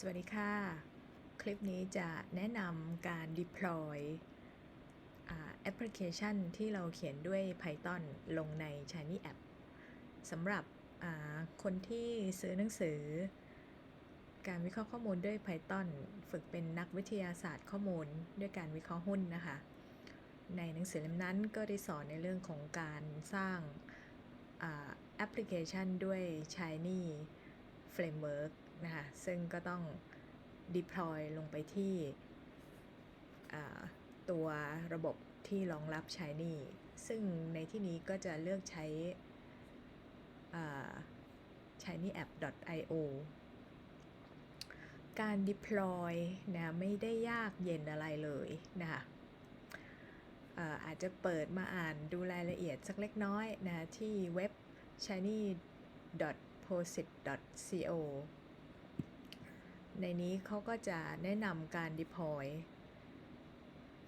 สวัสดีค่ะ คลิปนี้จะแนะนำการ deploy อ่าแอปพลิเคชันที่เราเขียนด้วย Python ลงใน Shiny App สำหรับคนที่ซื้อหนังสือ การวิเคราะห์ข้อมูลด้วย Python ฝึกเป็นนักวิทยาศาสตร์ข้อมูลด้วยการวิเคราะห์หุ้นนะคะ ในหนังสือเล่มนั้นก็ได้สอนในเรื่องของการสร้างแอปพลิเคชันด้วย Shiny Framework นะคะ ซึ่งก็ต้อง deploy ลงไปที่ตัวระบบที่รองรับ Shiny ซึ่งในที่นี้ก็จะเลือกใช้ shinyapp.io การ deploy นะไม่ได้ยากเย็นอะไรเลยนะคะเอ่ออาจจะเปิดมาอ่านดูรายละเอียดสักเล็กน้อยนะที่เว็บ shiny.posit.co ในนี้เขาก็จะแนะนำการ deploy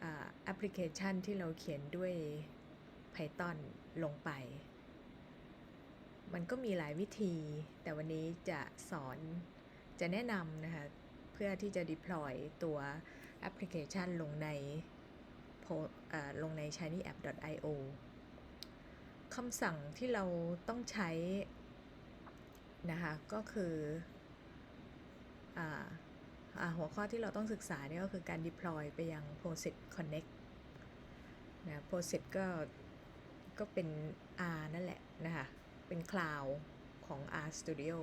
อ่าแอปพลิเคชันที่เราเขียนด้วย Python ลงไป มันก็มีหลายวิธี แต่วันนี้จะสอนจะแนะนำนะคะ เพื่อที่จะ deploy ตัวแอปพลิเคชันลงในลงใน shinyapp.io คำสั่งที่เราต้องใช้นะคะ ก็คือ หัวข้อที่เราต้องศึกษาเนี่ยก็คือการ deploy ไปยัง POSIT Connect นะ POSIT ก็ก็เป็น R นั่นแหละนะคะ เป็นคลาวของ R Studio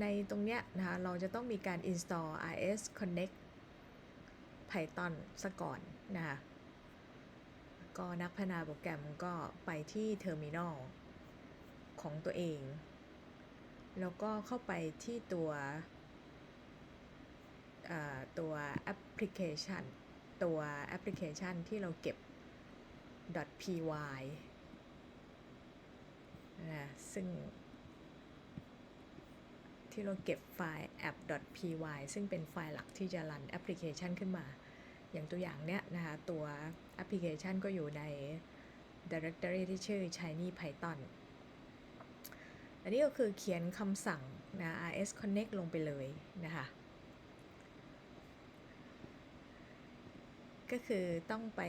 ในตรงเนี้ยนะคะ เราจะต้องมีการ install RS Connect Python ซะก่อนนะคะ ก็นักพัฒนาโปรแกรมก็ไปที่ Terminal ของตัวเอง แล้วก็เข้าไปที่ตัวตัวแอปพลิเคชัน ตัวแอปพลิเคชันที่เราเก็บ .py นะซึ่งที่เราเก็บไฟล์ app.py ซึ่งเป็นไฟล์หลักที่จะรันแอปพลิเคชันขึ้นมา อย่างตัวอย่างเนี้ยนะคะตัวแอปพลิเคชันก็อยู่ใน directory ที่ชื่อ shiny python อันนี้ก็คือเขียนคำสั่งนะ rs connect ลงไปเลยนะคะ ก็คือต้องไป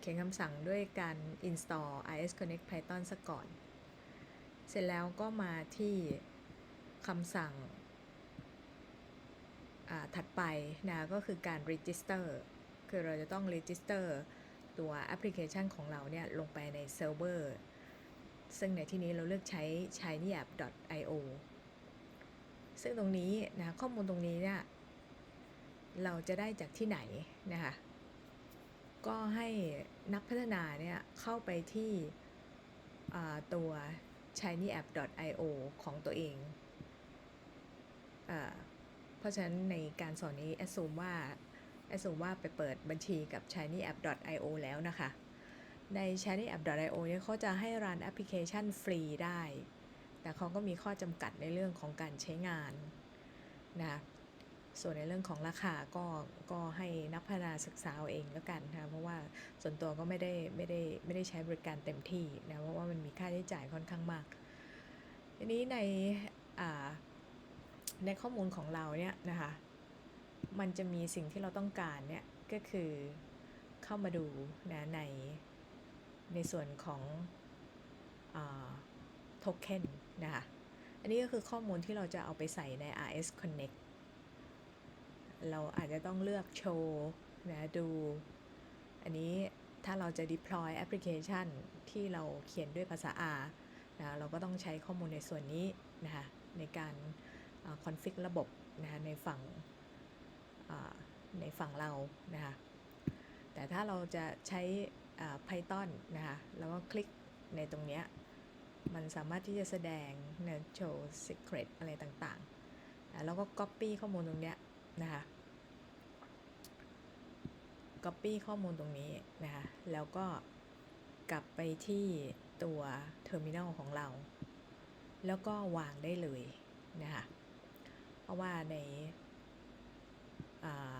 เขียนคำสั่งด้วยการ install rs connect python ซะก่อน เสร็จแล้วก็มาที่คำสั่งอ่าถัดไปนะก็คือการ register คือเราจะต้อง register ตัวแอปพลิเคชันของเราเนี่ยลงไปในเซิร์ฟเวอร์ ซึ่งในที่นี้เราเลือกใช้ shinyapp.io ซึ่งตรงนี้นะข้อมูลตรงนี้เนี่ยเราจะได้จากที่ไหนนะคะก็ให้นักพัฒนาเนี่ยเข้าไปที่ตัว shinyapp.io ของตัวเองอเพราะฉะนั้นในการสอนนี้ assume ว่า assume ว่าไปเปิดบัญชีกับ shinyapp.io แล้วนะคะ ใน shinyapp.io เนี่ยเขาจะให้รันแอปพลิเคชันฟรีได้ แต่เขาก็มีข้อจำกัดในเรื่องของการใช้งานนะส่วนในเรื่องของราคาก็ก็ให้นักพัฒนาศึกษาเอาเองแล้วกันนะคะเพราะว่าส่วนตัวก็ไม่ได้ไม่ได้ไม่ได้ใช้บริการเต็มที่นะเพราะว่ามันมีค่าใช้จ่ายค่อนข้างมากทีนี้ในในข้อมูลของเราเนี่ยนะคะมันจะมีสิ่งที่เราต้องการเนี่ยก็คือเข้ามาดูนะใน ในส่วนของโทเค็นนะคะ อันนี้ก็คือข้อมูลที่เราจะเอาไปใส่ใน RS Connect เราอาจจะต้องเลือกโชว์นะดู อันนี้ถ้าเราจะ deploy แอปพลิเคชันที่เราเขียนด้วยภาษา R นะเราก็ต้องใช้ข้อมูลในส่วนนี้นะคะในการคอนฟิกระบบนะคะในฝั่งในฝั่งเรานะคะแต่ถ้าเราจะใช้ Python นะคะแล้วก็คลิกในตรงเนี้ยมันสามารถที่จะแสดงนะโชว์ secret อะไรต่างๆแล้วก็ copy ข้อมูลตรงเนี้ยนะคะ copy ข้อมูลตรงนี้นะคะแล้วก็กลับไปที่ตัว terminal ของเรา แล้วก็วางได้เลยนะคะเพราะว่าในอ่า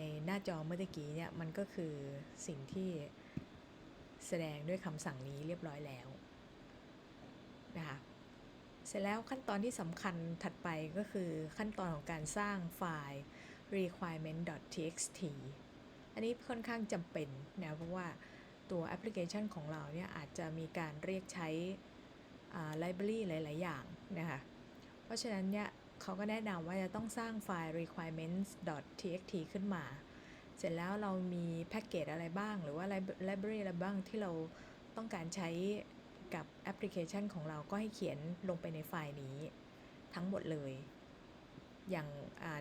ในหน้าจอเมื่อกี้เนี่ยมันก็คือสิ่งที่แสดงด้วยคำสั่งนี้เรียบร้อยแล้วนะคะเสร็จแล้วขั้นตอนที่สำคัญถัดไปก็คือขั้นตอนของการสร้างไฟล์ requirement.txt อันนี้ค่อนข้างจำเป็นนะเพราะว่าตัวแอปพลิเคชันของเราเนี่ยอาจจะมีการเรียกใช้อ่า library หลาย ๆ อย่างนะคะ เพราะฉะนั้นเนี่ย เขาก็แนะนำว่าจะต้องสร้างไฟล์ requirements.txt ขึ้นมา เสร็จแล้วเรามีแพ็กเกจอะไรบ้าง หรือว่า library อะไรบ้างที่เราต้องการใช้กับแอปพลิเคชันของเราก็ให้เขียนลงไปในไฟล์นี้ทั้งหมดเลย อย่าง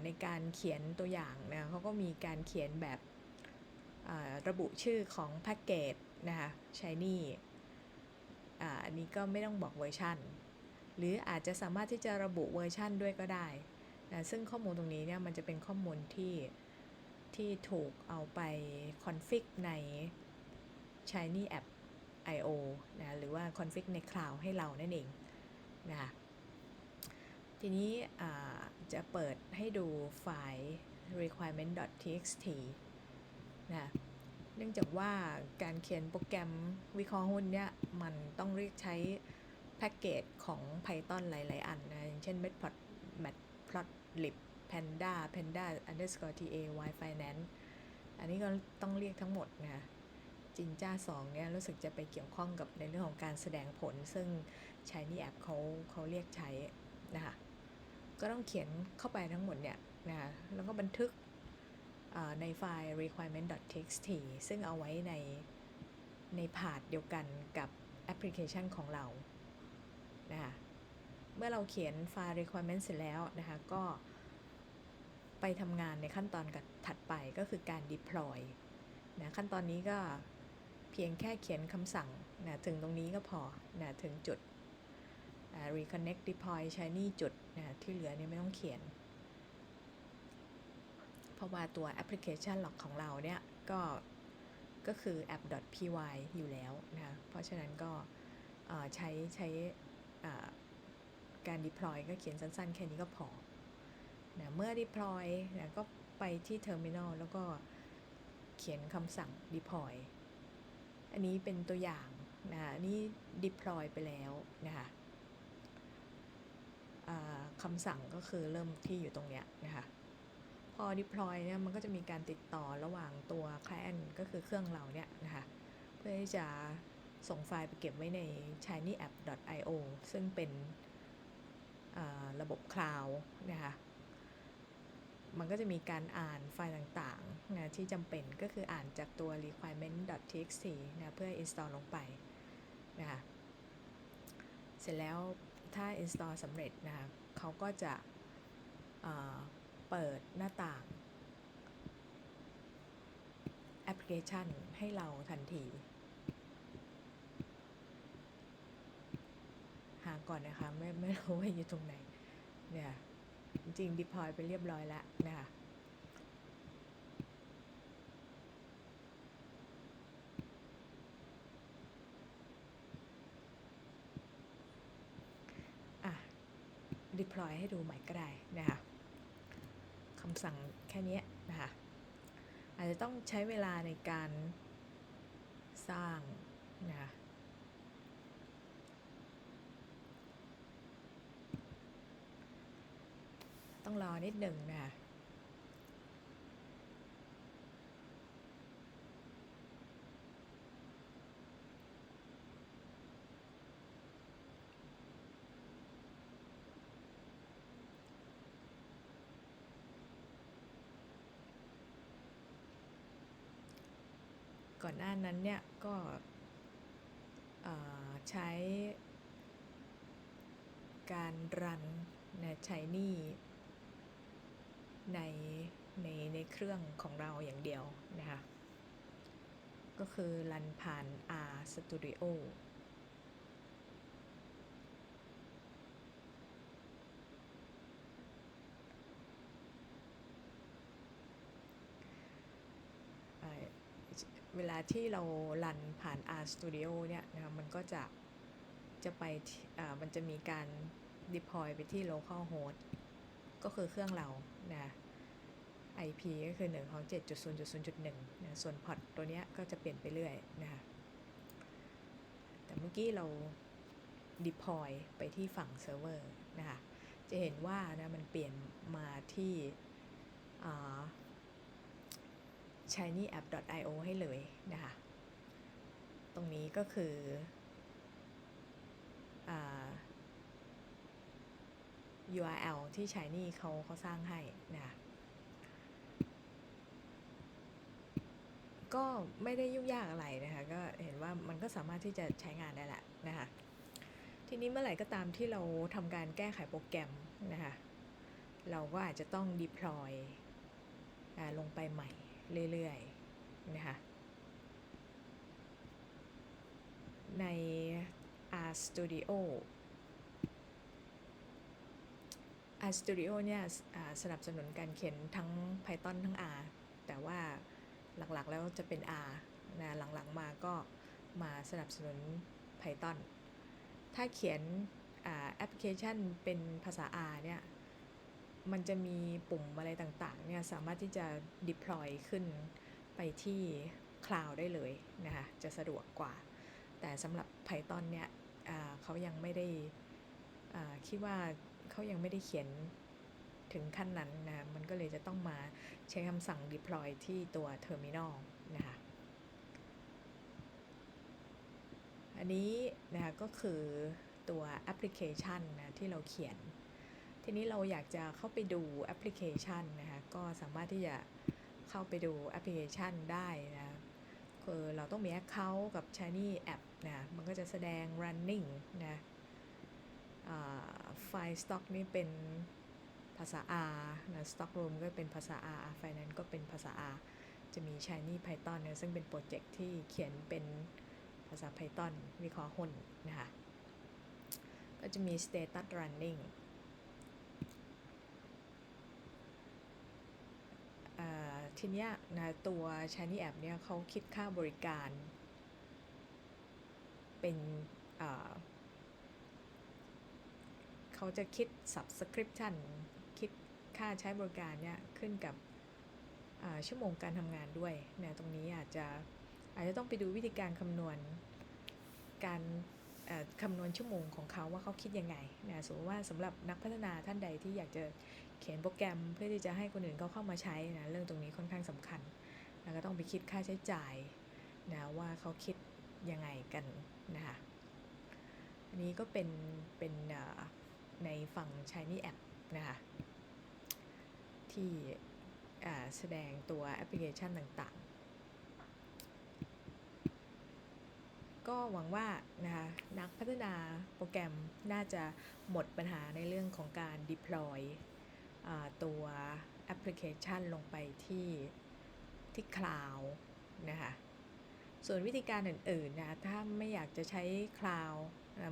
ในการเขียนตัวอย่างนะเขาก็มีการเขียนแบบระบุชื่อของแพ็กเกจนะคะ Shiny อ่อันนี้ก็ไม่ต้องบอกเวอร์ชัน หรืออาจจะสามารถที่จะระบุเวอร์ชันด้วยก็ได้นะซึ่งข้อมูลตรงนี้เนี่ยมันจะเป็นข้อมูลที่ที่ถูกเอาไปคอนฟิกใน Shiny App IO นะหรือว่าคอนฟิกในคลาวให้เรานั่นเองนะคะทีนี้จะเปิดให้ดูไฟล์ requirement.txt นะเนื่องจากว่าการเขียนโปรแกรมวิเคราะห์หุ้นเนี่ย มันต้องเรียกใช้ แพ็กเกจของ Python หลาย ๆ อันนะ อย่างเช่น Matplot Matplotlib Panda Panda underscore ta y finance อันนี้ก็ต้องเรียกทั้งหมดนะจินจ้า 2 เนี่ย รู้สึกจะไปเกี่ยวข้องกับในเรื่องของการแสดงผล ซึ่งใช้นี่แอปเขาเขาเรียกใช้นะคะก็ต้องเขียนเข้าไปทั้งหมดเนี่ยนะคะแล้วก็บันทึกในไฟล์ requirement.txt ซึ่งเอาไว้ในในพาร์ทเดียวกันกับแอปพลิเคชันของเรา นะคะเมื่อเราเขียนไฟล์ requirement เสร็จแล้วนะคะก็ไปทำงานในขั้นตอนกถัดไปก็คือการ deploy นะขั้นตอนนี้ก็เพียงแค่เขียนคำสั่งนะถึงตรงนี้ก็พอนะถึงจุด reconnect deploy shiny จุดนะที่เหลือเนี่ยไม่ต้องเขียน เพราะว่าตัวแอปพลิเคชันหลักของเราเนี่ยก็ก็คือ app.py อยู่แล้วนะเพราะฉะนั้นก็ใช้ใช้ การ deploy ก็เขียนสั้นๆ แค่นี้ก็พอนะเมื่อ deploy นะก็ไปที่ terminal แล้วก็เขียนคำสั่ง deploy อันนี้เป็นตัวอย่างนะนี่ deploy ไปแล้วนะคะคำสั่งก็คือเริ่มที่อยู่ตรงเนี้ยนะคะพอ deploy เนี่ยมันก็จะมีการติดต่อระหว่างตัว client ก็คือเครื่องเราเนี่ยนะคะเพื่อที่จะ ส่งไฟล์ไปเก็บไว้ใน shinyapp.io ซึ่งเป็นระบบคลาวด์นะคะมันก็จะมีการอ่านไฟล์ต่างๆนะที่จำเป็นก็คืออ่านจากตัว requirement.txt นะเพื่อ install ลงไปนะคะเสร็จแล้วถ้า install สำเร็จนะคะเขาก็จะเปิดหน้าต่างแอปพลิเคชันให้เราทันที หา ก่อนนะคะ ไม่ไม่รู้ว่าอยู่ตรงไหนเนี่ยจริงๆ deploy ไปเรียบร้อยแล้วนะคะอะ deploy ให้ดูใหม่ก็ได้นะคะคำสั่งแค่นี้นะคะอาจจะต้องใช้เวลาในการสร้างนะคะ ต้องรอ นิดหนึ่งนะก่อนหน้านั้นเนี่ยก็ใช้การรันนะใช้นี่ ในในในเครื่องของเราอย่างเดียวนะคะ ก็คือรันผ่าน R Studio เวลาที่เรารันผ่าน R Studio เนี่ยนะคะมันก็จะจะไปมันจะมีการ deploy ไปที่ local host ก็คือเครื่องเรานะ IP ก็คือ1ของ7.0.0.1นะส่วนพอร์ตตัวนี้ก็จะเปลี่ยนไปเรื่อยนะคะแต่เมื่อกี้เรา deploy ไปที่ฝั่งเซิร์ฟเวอร์นะคะจะเห็นว่านะมันเปลี่ยนมาที่ shinyapp.io ให้เลยนะคะ ตรงนี้ก็คืออา URL ที่ Shiny เขาเขาสร้างให้นะคะก็ไม่ได้ยุ่งยากอะไรนะคะก็เห็นว่ามันก็สามารถที่จะใช้งานได้แหละนะคะทีนี้เมื่อไหร่ก็ตามที่เราทำการแก้ไขโปรแกรมนะคะเราก็อาจจะต้อง deploy อ่าลงไปใหม่เรื่อยๆนะคะใน RStudio RStudio เนี่ยสนับสนุนการเขียนทั้ง Python ทั้ง R แต่ว่าหลักๆแล้วจะเป็น R นะหลังๆมาก็มาสนับสนุน Python ถ้าเขียนแอปพลิเคชันเป็นภาษา R เนี่ยมันจะมีปุ่มอะไรต่างๆเนี่ยสามารถที่จะ deploy ขึ้นไปที่ cloud ได้เลยนะคะจะสะดวกกว่า แต่สำหรับ Python เนี่ยเขายังไม่ได้คิดว่า เขายังไม่ได้เขียนถึงขั้นนั้นนะ มันก็เลยจะต้องมาใช้คำสั่ง deploy ที่ตัว terminal นะคะ อันนี้นะคะก็คือตัวแอปพลิเคชันนะที่เราเขียน ทีนี้เราอยากจะเข้าไปดูแอปพลิเคชันนะคะ ก็สามารถที่จะเข้าไปดูแอปพลิเคชันได้นะ คือเราต้องมี Account กับ Shiny App นะ มันก็จะแสดง running นะ ไฟล์ stock นี่เป็นภาษา R นะ stock room ก็เป็นภาษา R finance ก็เป็นภาษา R จะมี Shiny Python นะซึ่งเป็นโปรเจกต์ที่เขียนเป็นภาษา Python วิเคราะห์หุ้นนะคะ ก็จะมี status running ทีเนี้ยนะตัว Shiny App เนี่ยเขาคิดค่าบริการเป็น เขาจะคิด subscription คิดค่าใช้บริการเนี่ยขึ้นกับชั่วโมงการทำงานด้วยเนะตรงนี้อาจจะอาจจะต้องไปดูวิธีการคำนวณการคำนวณชั่วโมงของเขาว่าเขาคิดยังไงนะสมมติว่าสำหรับนักพัฒนาท่านใดที่อยากจะเขียนโปรแกรมเพื่อที่จะให้คนอื่นเขาเข้ามาใช้นะเรื่องตรงนี้ค่อนข้างสำคัญแล้วก็ต้องไปคิดค่าใช้จ่ายนะว่าเขาคิดยังไงกันนะคะอันนี้ก็เป็นเป็น ในฝั่ง Shiny App นะคะ ที่แสดงตัวแอปพลิเคชันต่างๆ ก็หวังว่านะคะนักพัฒนาโปรแกรมน่าจะหมดปัญหาในเรื่องของการ deploy ตัวแอปพลิเคชันลงไปที่ที่คลาวนะคะส่วนวิธีการอื่นๆนะถ้าไม่อยากจะใช้คลาว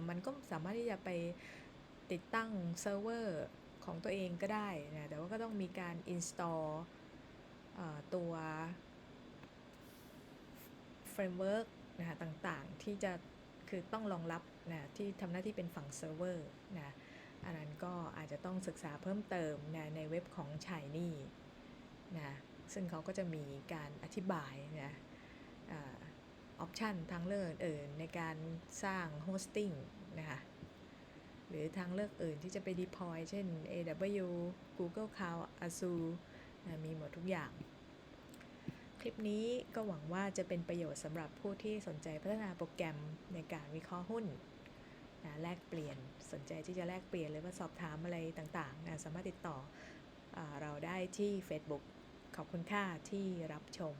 มันก็สามารถที่จะไป ติดตั้งเซิร์ฟเวอร์ของตัวเองก็ได้นะ แต่ว่าก็ต้องมีการ install ตัวเฟรมเวิร์กนะคะต่างๆ ที่จะคือต้องรองรับนะที่ทำหน้าที่เป็นฝั่งเซิร์ฟเวอร์นะอันนั้นก็อาจจะต้องศึกษาเพิ่มเติมนะในเว็บของ Shiny นะซึ่งเขาก็จะมีการอธิบายนะออปชันทางเลือกอื่นในการสร้างโฮสติ้งนะคะ หรือทางเลือกอื่นที่จะไป deploy เช่น AW Google Cloud Azure มีหมดทุกอย่าง คลิปนี้ก็หวังว่าจะเป็นประโยชน์สำหรับผู้ที่สนใจพัฒนาโปรแกรมในการวิเคราะห์หุ้นนะแลกเปลี่ยนสนใจที่จะแลกเปลี่ยนหรือว่าสอบถามอะไรต่างๆนะสามารถติดต่ออเราได้ที่ Facebook ขอบคุณค่าที่รับชม